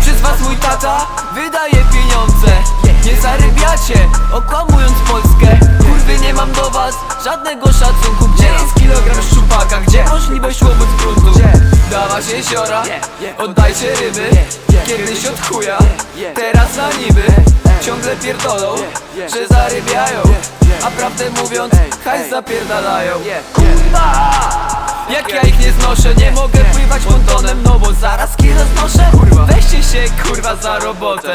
Przez was mój tata wydaje pieniądze. Nie zarybiacie, okłamując Polskę. Kurwy nie mam do was żadnego szacunku. Gdzie jest kilogram szczupaka? Gdzie możliwość łobuć gruntu? Dawać jeziora, oddajcie ryby. Kiedyś od chuja, teraz na niby. Ciągle pierdolą, że zarybiają. A prawdę mówiąc, hajs zapierdalają. Kurwa! Jak ja ich nie znoszę, nie mogę pływać pontonem. No bo zaraz kilo znoszę Kurwa. Weźcie się kurwa za robotę.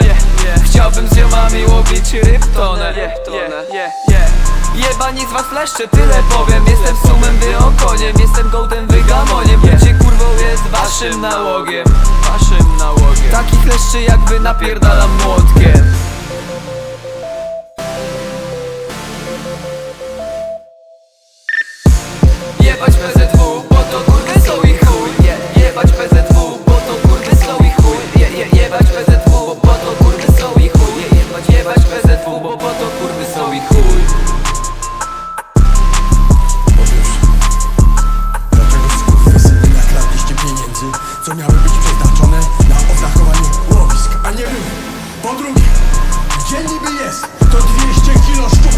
Chciałbym z ziomami łowić rybtonę. Jebani z was leszcze, tyle powiem. Jestem sumem, waszym nałogiem Waszym nałogiem. Takich leszczy jak wy napierdalam młotkiem. Jebać bez co miały być przeznaczone na oznakowanie łowisk, a nie były. Po drugie, gdzie niby jest to 200 kilo sztuk?